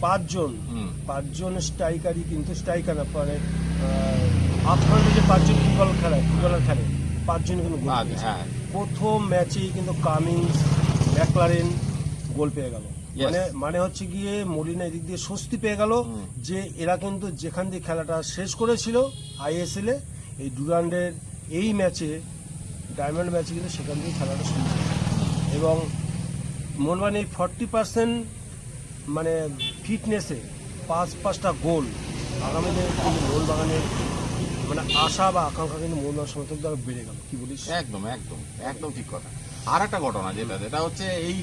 পাঁচজন পাঁচজন স্ট্রাইকারই কিন্তু স্ট্রাইকার না পরে আপনাদের যে পাঁচজন ফুটবল খেলায় ফুটবলার খেলে পাঁচজন কিন্তু গোল। হ্যাঁ। প্রথম ম্যাচেই কিন্তু কামিংস ম্যাকলারেন গোল পেয়ে গেল মানে মানে হচ্ছে গিয়ে মলিনা এদিক দিয়ে স্বস্তি পেয়ে গেল যে এরা কিন্তু যেখান দিয়ে খেলাটা শেষ করেছিল আইএসএল এ এই ডুরান্ডের এই ম্যাচে ডায়মন্ড ম্যাচে কিন্তু সেখান দিয়ে খেলাটা শুরু। এবং এই ফর্টি পার্সেন্ট মানে ফিটনেসে পাঁচ, পাঁচটা গোল আগামী দিনে কিন্তু মোহনবাগানের মানে আশা বা আকাঙ্ক্ষা কিন্তু মোহনবাগান সমর্থক দ্বারা বেড়ে গেল। কি বলিস? একদম একদম একদম ঠিক কথা। আর একটা ঘটনা যেটা যেটা হচ্ছে এই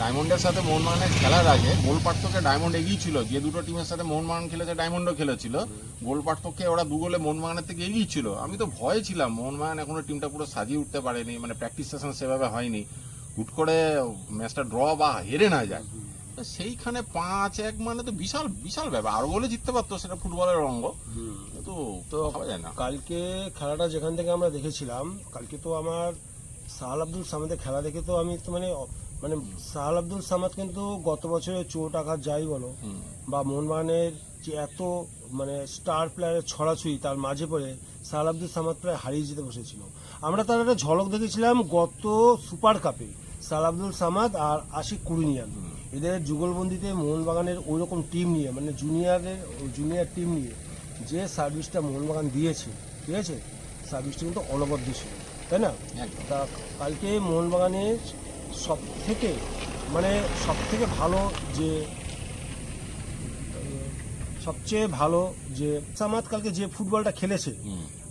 ডায়মন্ডের সাথে মোহনবাগানের খেলার আগে গোল পার্থক্যে ডায়মন্ড এগিয়ে ছিল। যে দুটো টিমের সাথে মোহনবাগান খেলেছে ডায়মন্ডও খেলেছিল। গোল পার্থক্যে ওরা দু গোলে মোহনবাগানের থেকে এগিয়ে ছিল। আমি তো ভয়ে ছিলাম মোহনবাগান এখনও টিমটা পুরো সাজিয়ে উঠতে পারেনি মানে প্র্যাকটিস সেশন সেভাবে হয়নি। হুট করে ম্যাচটা ড্র বা হেরে না যায় সেইখানে পাঁচ এক মানে তো বিশাল বিশাল ব্যাপার। আরও বলে জিততে পারতো সেটা ফুটবলের অঙ্গ। তো তো যায় না। কালকে খেলাটা যেখান থেকে আমরা দেখেছিলাম কালকে তো আমার সাহাল আব্দুল সামাদের খেলা দেখে তো আমি তো মানে মানে সাহাল আব্দুল সামাদ কিন্তু গত বছরে চোট আঘাত যাই বলো বা মোহনবাগানের যে এত মানে স্টার প্লেয়ারের ছড়াছুঁই তার মাঝে পড়ে সাহাল আব্দুল সামাদ প্রায় হারিয়ে যেতে বসেছিল। আমরা তার একটা ঝলক দেখেছিলাম গত সুপার কাপে সাহাল আব্দুল সামাদ আর আশিক কুড়িনিয়ান এদের যুগলবন্দিতে মোহনবাগানের ওই রকম টিম নিয়ে মানে জুনিয়রের জুনিয়র টিম নিয়ে যে সার্ভিসটা মোহনবাগান দিয়েছে ঠিক আছে? সার্ভিসটা কিন্তু অনবদ্য ছিল তাই না? তা কালকে মোহনবাগানের সব থেকে মানে সব থেকে ভালো যে সবচেয়ে ভালো যে সামাদ কালকে যে ফুটবলটা খেলেছে।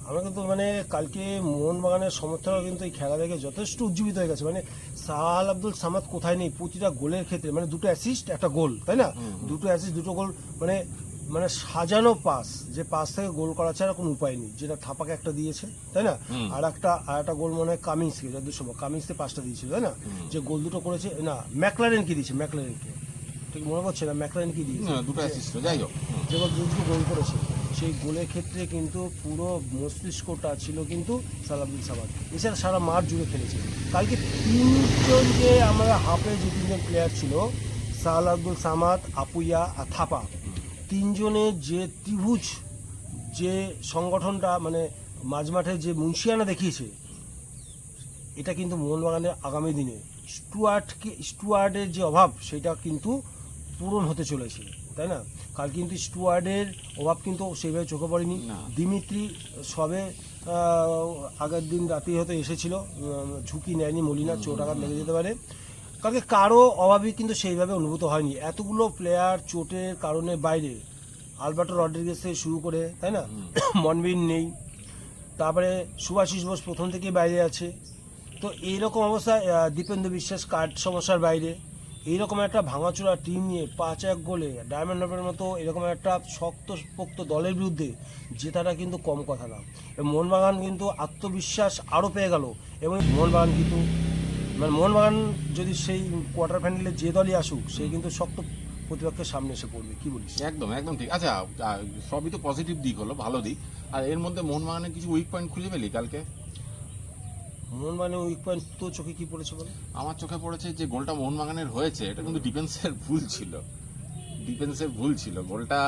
আমরা কিন্তু মানে কালকে মোহনবাগানের সমর্থকরা কিন্তু এই খেলা দেখে যথেষ্ট উজ্জীবিত হয়ে গেছে। মানে সাহাল আব্দুল সামাদ কোথায় নেই? প্রতিটা গোলের ক্ষেত্রে মানে দুটো অ্যাসিস্ট একটা গোল তাই না? দুটো অ্যাসিস্ট দুটো গোল মানে মানে সাজানো পাস যে পাস থেকে গোল করা ছাড়া কোনো উপায় নেই। যেটা থাপাকে একটা দিয়েছে তাই না? আর একটা আর একটা গোল মনে হয় কামিংসকে যতদূর সম্ভব কামিংসকে পাঁচটা দিয়েছিল তাই না? যে গোল দুটো করেছে না ম্যাকলারেনকে দিয়েছে ম্যাকলারেনকে। ঠিক মনে পড়ছে না? ম্যাকলারেনকে দিয়েছে? দুটো অ্যাসিস্ট যাই হোক। যে গোল দুটো গোল করেছে। সেই গোলের ক্ষেত্রে কিন্তু পুরো মস্তিষ্কটা ছিল কিন্তু সালাবুল সামাদ এছাড়া সারা মাঠ জুড়ে খেলেছে। কালকে তিনজন যে আমরা হাফে যে তিনজন প্লেয়ার ছিল সাহাল আব্দুল সামাদ, আপুইয়া, আর থাপা। তিনজনের যে ত্রিভুজ, যে সংগঠনটা মানে মাঝমাঠে যে মুন্সিয়ানা দেখিয়েছে, এটা কিন্তু মোহনবাগানের আগামী দিনে। স্টুয়ার্টকে স্টুয়ার্ডের যে অভাব, সেটা কিন্তু পূরণ হতে চলেছে তাই না? কাল কিন্তু স্টুয়ার্ডের অভাব কিন্তু সেইভাবে চোখে পড়েনি। দিমিত্রি সবে আগের দিন রাতেই হয়তো এসেছিল ঝুঁকি নেয়নি মলিনা চোট আঘাত লেগে যেতে পারে। কালকে কারও অভাবই কিন্তু সেইভাবে অনুভূত হয়নি। এতগুলো প্লেয়ার চোটের কারণে বাইরে আলবার্টো রড্রিগেজ থেকে শুরু করে তাই না? মনবিন নেই। তারপরে সুভাষিস বোস প্রথম থেকে বাইরে আছে। তো এইরকম অবস্থায় দীপেন্দ্র বিশ্বাস কার্ড সমস্যার বাইরে। এইরকম একটা ভাঙাচোরা টিম নিয়ে পাঁচ এক গোলে ডায়মন্ড হারবারের মতো এরকম একটা শক্ত পোক্ত দলের বিরুদ্ধে জেতাটা কিন্তু কম কথা না। মোহনবাগান কিন্তু আত্মবিশ্বাস আরও পেয়ে গেল। এবং মোহনবাগান কিন্তু মানে মোহনবাগান যদি সেই কোয়ার্টার ফাইনালে যে দলই আসুক, সে কিন্তু শক্ত প্রতিপক্ষের সামনে এসে পড়বে। কি বলিস? একদম একদম ঠিক। আচ্ছা সবই তো পজিটিভ দিক হলো, ভালো দিক। আর এর মধ্যে মোহনবাগানের কিছু উইক পয়েন্ট খুঁজে পেলি কালকে? মোহনবাগানের উইক পয়েন্ট তো চোখে কি পড়েছে বলো? আমার চোখে পড়েছে যে গোলটা মোহনবাগানের হয়েছে এটা কিন্তু ডিফেন্সের ভুল ছিল। ডিফেন্সের ভুল ছিল। গোলটা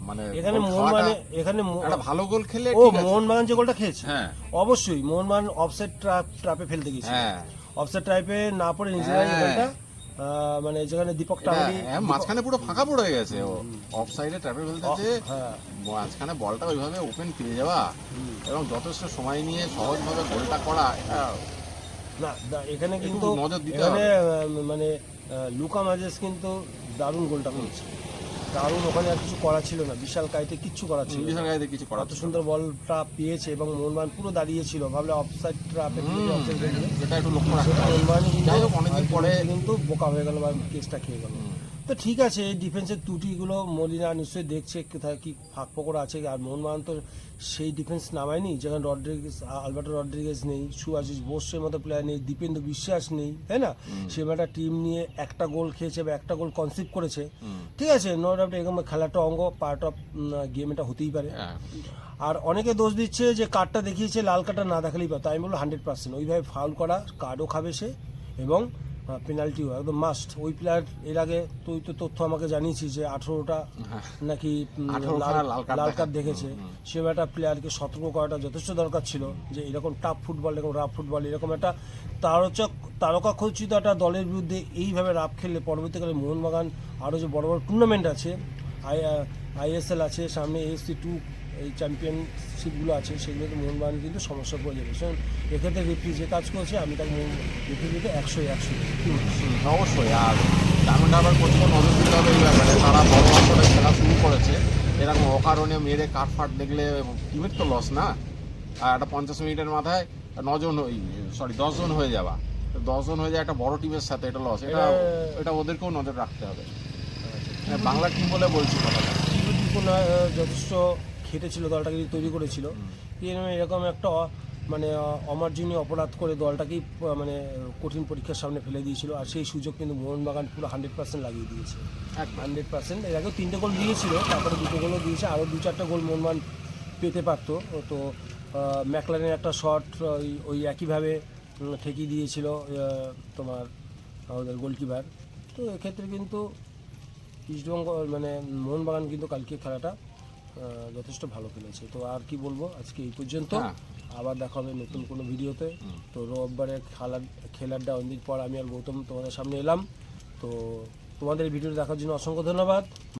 মানে এখানে মোহনবাগানে এখানে একটা ভালো গোল খেলে ও মোহনবাগান যে গোলটা খেয়েছে? হ্যাঁ। অবশ্যই মোহনবাগান অফসাইড ট্রাপ ট্রাপে ফেলতে গেছে হ্যাঁ। অফসাইড ট্রাপে না পড়ে নিজেরাই হ্যাঁ। গোলটা মানে যেখানে দীপক টাবলি হ্যাঁ, মাঝখানে পুরো ফাঁকা পড়ে গেছে ও অফ সাইডে ট্র্যাপে ফেলতেছে মাঝখানে বলটা ওইভাবে ওপেন ফিরে যাওয়া এবং যথেষ্ট সময় নিয়ে সহজভাবে গোলটা করা না এখানে কিন্তু নজর দিতে মানে লুকা মাজেস কিন্তু দারুণ গোলটা করেছে। দারুণ ওখানে আর কিছু করা ছিল না। বিশাল কাইতে কিচ্ছু করা ছিল। বিশাল কাইতে কিছু করা এত সুন্দর বলটা পেয়েছে এবং মোহনবান পুরো দাঁড়িয়ে ছিল। ভাবলে অফসাইড ট্রাপে এটা একটু লক্ষ্য রাখতে অনেকদিন পরে- কিন্তু বোকা হয়ে গেল বা কেসটা খেয়ে গেল। তো ঠিক আছে এই ডিফেন্সের ত্রুটিগুলো মলিনা নিশ্চয়ই দেখছে কোথায় কি ফাঁক ফোকর আছে আর মোহনবাগান তো সেই ডিফেন্স নামায়নি যেখানে রড্রিগেজ আলবার্টো রড্রিগেজ নেই সুআশিস বোসের মতো প্লেয়ার নেই দীপেন্দ্র বিশ্বাস নেই তাই না? সে একটা টিম নিয়ে একটা গোল খেয়েছে বা একটা গোল কনসিভ করেছে। ঠিক আছে নো ডাউট এরকম খেলাটা অঙ্গ পার্ট অফ গেম এটা হতেই পারে। হ্যাঁ। আর অনেকে দোষ দিচ্ছে যে কার্ডটা দেখিয়েছে লাল কার্ডটা না দেখালেই পারতো আমি বলব হান্ড্রেড পার্সেন্ট ওইভাবে ফাউল করা কার্ডও খাবে সে এবং পেনাল্টিও একদম মাস্ট ওই প্লেয়ার এর আগে তুই তো তথ্য আমাকে জানিয়েছিস যে আঠেরোটা হ্যাঁ। নাকি উম, 18 লাল কার্ড দেখেছে। সে একটা প্লেয়ারকে সতর্ক করাটা যথেষ্ট দরকার ছিল যে এরকম টাফ ফুটবল এরকম রাফ ফুটবল এরকম একটা তারচক তারকা খচিত একটা দলের বিরুদ্ধে এইভাবে রাফ খেললে পরবর্তীকালে মোহনবাগান আরও যে বড় বড় টুর্নামেন্ট আছে আই আইএসএল আছে সামনে এএসসি টু এই চ্যাম্পিয়নশিপগুলো আছে সেগুলোতে মোহনবাগান কিন্তু সমস্যা পড়ে যাবে। সে এক্ষেত্রে রেফরি যে কাজ করছে আমি তাকে রেফরিতে একশো। একশো অবশ্যই। আর ডায়মন্ড হারবার কোচকে নজর দিতে হবে এই ব্যাপারে। তারা বড় আসরে খেলা শুরু করেছে। এরকম অকারণে মেরে কাঠ ফাট দেখলে টিমের তো লস না? আর একটা পঞ্চাশ মিনিটের মাথায় নজন ওই সরি দশজন হয়ে যাওয়া। দশজন হয়ে যায় একটা বড় টিমের সাথে এটা লস এটা এটা- ওদেরকেও নজর রাখতে হবে। হ্যাঁ, বাংলা টিম বলে বলছি কথাটা। যথেষ্ট খেটেছিল দলটাকে তৈরি করেছিল। এরকম একটা মানে অমার্জনীয় অপরাধ করে দলটাকেই মানে কঠিন পরীক্ষার সামনে ফেলে দিয়েছিল। আর সেই সুযোগ কিন্তু মোহনবাগান পুরো হান্ড্রেড পার্সেন্ট লাগিয়ে দিয়েছে। Hundred percent. এর আগেও তিনটে গোল দিয়েছিল তারপরে দুটো গোলও দিয়েছে। আরও দু চারটে গোল মোহনবাগান পেতে পারতো। তো ম্যাকলারের একটা শট ওই ওই একইভাবে ঠেকিয়ে দিয়েছিল তোমার আমাদের গোলকিপার। তো এক্ষেত্রে কিন্তু ইস্টবঙ্গ মানে মোহনবাগান কিন্তু কালকে খেলাটা যথেষ্ট ভালো খেলেছে। তো আর কি বলব আজকে এই পর্যন্ত। হ্যাঁ। আবার দেখা হবে নতুন কোনো ভিডিওতে। তো রোববারে খেলার খেলার ডাউন দিন পর আমি আর গৌতম তোমাদের সামনে এলাম। তো তোমাদের ভিডিও দেখার জন্য অসংখ্য ধন্যবাদ।